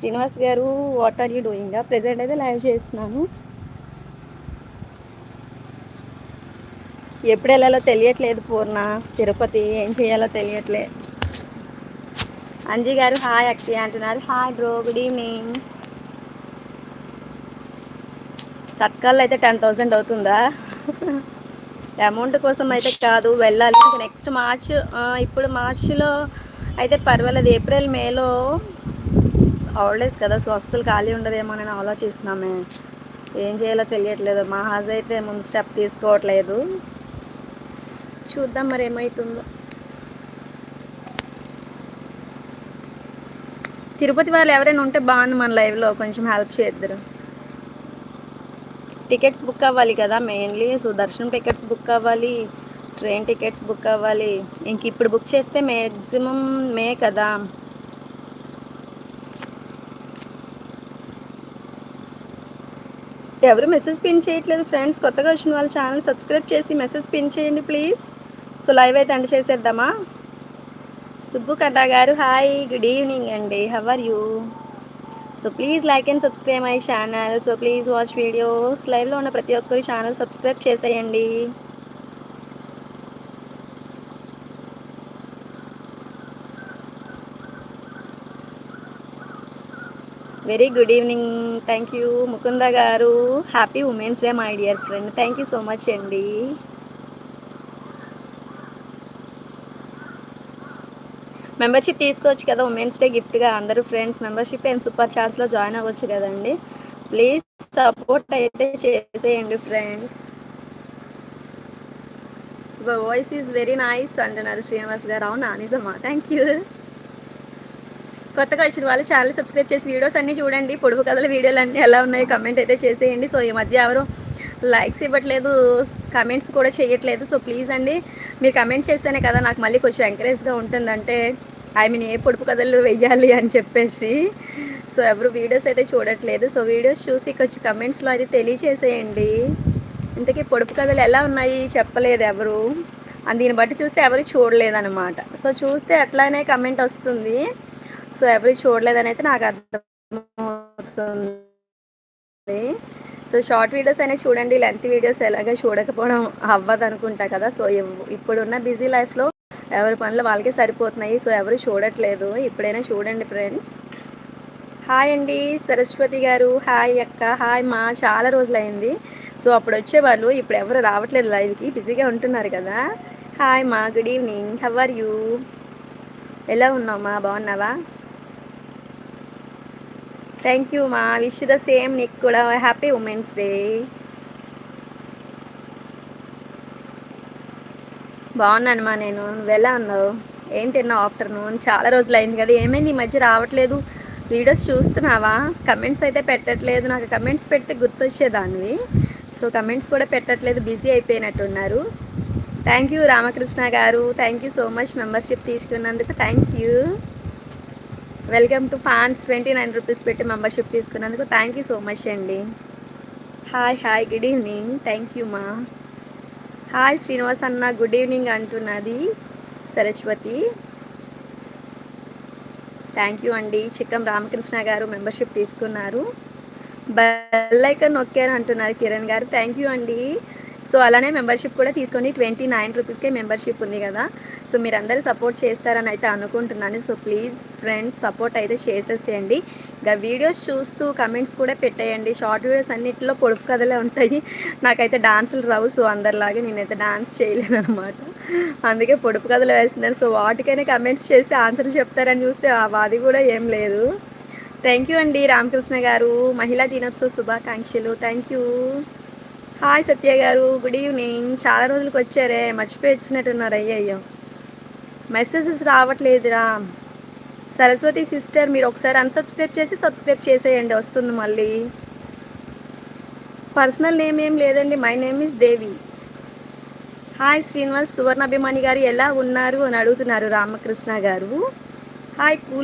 Srinivas garu what are you doing present అయితే live చేస్తున్నాను. ఎప్పుడు వెళ్ళాలో తెలియట్లేదు పూర్ణ. తిరుపతి ఏం చేయాలో తెలియట్లే. అంజీ గారు హాయ్ అక్తి అంటున్నారు. హాయ్ బ్రో గుడ్ ఈవినింగ్ తత్కాల్లో అయితే టెన్ థౌసండ్ అవుతుందా? అమౌంట్ కోసం అయితే కాదు వెళ్ళాలి. ఇంకా నెక్స్ట్ మార్చ్ ఇప్పుడు మార్చ్లో అయితే పర్వాలేదు. ఏప్రిల్ మేలో హాలిడేస్ కదా సో అస్సలు ఖాళీ ఉండదేమో అని ఆలోచిస్తున్నామే. ఏం చేయాలో తెలియట్లేదు. మా హాజ్ అయితే ముందు స్టెప్ తీసుకోవట్లేదు. చూద్దాం మరి ఏమవుతుందో తిరుపతి వాళ్ళు ఎవరైనా ఉంటే బాగుంది మన లైవ్లో కొంచెం హెల్ప్ చేద్దరు. టికెట్స్ బుక్ అవ్వాలి కదా మెయిన్లీ సో దర్శనం టికెట్స్ బుక్ అవ్వాలి ట్రైన్ టికెట్స్ బుక్ అవ్వాలి. ఇంక ఇప్పుడు బుక్ చేస్తే మ్యాక్సిమం మే కదా. ఎవరు మెసేజ్ పిన్ చేయట్లేదు ఫ్రెండ్స్ కొత్తగా వచ్చిన వాళ్ళ ఛానల్ సబ్స్క్రైబ్ చేసి మెసేజ్ పిన్ చేయండి ప్లీజ్ సో లైవ్ అయితే ఎండ్ చేసేద్దామా? Subbu Katta garu hi good evening అండి. How are you so please like and subscribe my channel so please watch videos లైవ్లో ఉన్న ప్రతి ఒక్కరి ఛానల్ సబ్స్క్రైబ్ చేసేయండి. Very good evening. Thank you. Mukunda garu happy women's day my dear friend. Thank you so much అండి. Membership తీసుకోవచ్చు కదా women's day గిఫ్ట్గా అందరూ ఫ్రెండ్స్. మెంబర్షిప్ అండ్ సూపర్ చార్ట్స్లో జాయిన్ అవ్వచ్చు కదండి. ప్లీజ్ సపోర్ట్ అయితే చేసేయండి friends. Voice is very nice అంటున్నారు శ్రీనివాస్ గారు. అవునా? నిజమా? Thank you. కొత్తగా వచ్చిన వాళ్ళు ఛానల్ సబ్స్క్రైబ్ చేసి వీడియోస్ అన్నీ చూడండి. పొడుపు కథల వీడియోలు అన్నీ ఎలా ఉన్నాయి కమెంట్ అయితే చేసేయండి. సో ఈ మధ్య ఎవరు లైక్స్ ఇవ్వట్లేదు కమెంట్స్ కూడా చేయట్లేదు. సో ప్లీజ్ అండి మీరు కమెంట్ చేస్తేనే కదా నాకు మళ్ళీ కొంచెం ఎంకరేజ్గా ఉంటుందంటే ఐ మీన్ ఏ పొడుపు కథలు వెయ్యాలి అని చెప్పేసి. సో ఎవరు వీడియోస్ అయితే చూడట్లేదు. సో వీడియోస్ చూసి కొంచెం కమెంట్స్లో అయితే తెలియచేసేయండి. ఇంతకీ పొడుపు కథలు ఎలా ఉన్నాయి? చెప్పలేదు ఎవరు. దీన్ని బట్టి చూస్తే ఎవరు చూడలేదన్నమాట. సో చూస్తే అట్లానే కమెంట్ వస్తుంది. సో ఎవరు చూడలేదని అయితే నాకు అర్థమవుతుంది. సో షార్ట్ వీడియోస్ అయినా చూడండి లెంత్ వీడియోస్ ఎలాగ చూడకపోవడం అవ్వదు అనుకుంటా కదా. సో ఇప్పుడున్న బిజీ లైఫ్లో ఎవరి పనులు వాళ్ళకే సరిపోతున్నాయి. సో ఎవరు చూడట్లేదు. ఇప్పుడైనా చూడండి ఫ్రెండ్స్. హాయ్ అండి సరస్వతి గారు. హాయ్ అక్క. హాయ్ మా. చాలా రోజులైంది. సో అప్పుడు వచ్చేవాళ్ళు ఇప్పుడు ఎవరు రావట్లేదు లైవ్కి. బిజీగా ఉంటున్నారు కదా. హాయ్ మా good evening. How are you? ఎలా ఉన్నావు బాగున్నావా? థ్యాంక్ యూ మా విష్ ద సేమ్ నీకు కూడా హ్యాపీ ఉమెన్స్ డే బాగున్నాను మా నేను. నువ్వు ఎలా ఉన్నావు? ఏం తిన్నావు ఆఫ్టర్నూన్? చాలా రోజులు అయింది కదా. ఏమైంది? ఈ మధ్య రావట్లేదు. వీడియోస్ చూస్తున్నావా? కమెంట్స్ అయితే పెట్టట్లేదు. నాకు కమెంట్స్ పెడితే గుర్తొచ్చేదాన్ని సో కమెంట్స్ కూడా పెట్టట్లేదు. Busy అయిపోయినట్టున్నారు. Thank you Ramakrishna garu. Thank you so much membership తీసుకున్నందుకు. Thank you welcome to fans twenty nine rupees పెట్టి మెంబర్షిప్ తీసుకున్నందుకు థ్యాంక్ యూ సో మచ్ అండి. Hi hi good evening. Thank you మా. Hi Srinivas అన్న good evening అంటున్నది Saraswati. Thank you అండి. చిక్కం రామకృష్ణ గారు membership తీసుకున్నారు. బెల్ ఐకన్ నొక్కారు అంటున్నారు కిరణ్ గారు. థ్యాంక్ యూ అండి. సో అలానే మెంబర్షిప్ కూడా తీసుకొని ట్వంటీ నైన్ రూపీస్కే మెంబర్షిప్ ఉంది కదా. సో మీరు అందరూ సపోర్ట్ చేస్తారని అయితే అనుకుంటున్నాను. సో ప్లీజ్ ఫ్రెండ్స్ సపోర్ట్ అయితే చేసేసేయండి. ఇంకా వీడియోస్ చూస్తూ కమెంట్స్ కూడా పెట్టేయండి. షార్ట్ వీడియోస్ అన్నింటిలో పొడుపు కథలే ఉంటాయి. నాకైతే డాన్సులు రావు. సో అందరిలాగే నేనైతే డాన్స్ చేయలేను అనమాట అందుకే పొడుపు కథలు వేస్తున్నాను. సో వాటికైనా కమెంట్స్ చేసి ఆన్సర్ చెప్తారని చూస్తే అది కూడా ఏం లేదు. థ్యాంక్ యూ అండి రామకృష్ణ గారు. మహిళా దినోత్సవ శుభాకాంక్షలు. Thank you. హాయ్ సత్య గారు. గుడ్ ఈవినింగ్ చాలా రోజులకు వచ్చారే. మర్చిపోయి వచ్చినట్టున్నారు. అయ్యయ్యో. మెసేజెస్ రావట్లేదురా. సరస్వతి సిస్టర్ మీరు ఒకసారి అన్సబ్స్క్రైబ్ చేసి సబ్స్క్రైబ్ చేసేయండి. వస్తుంది మళ్ళీ. పర్సనల్ నేమ్ ఏం లేదండి. My name is Devi hi Srinivas Suvarnabhimani garu ఎలా ఉన్నారు అని అడుగుతున్నారు రామకృష్ణ గారు. Hi cool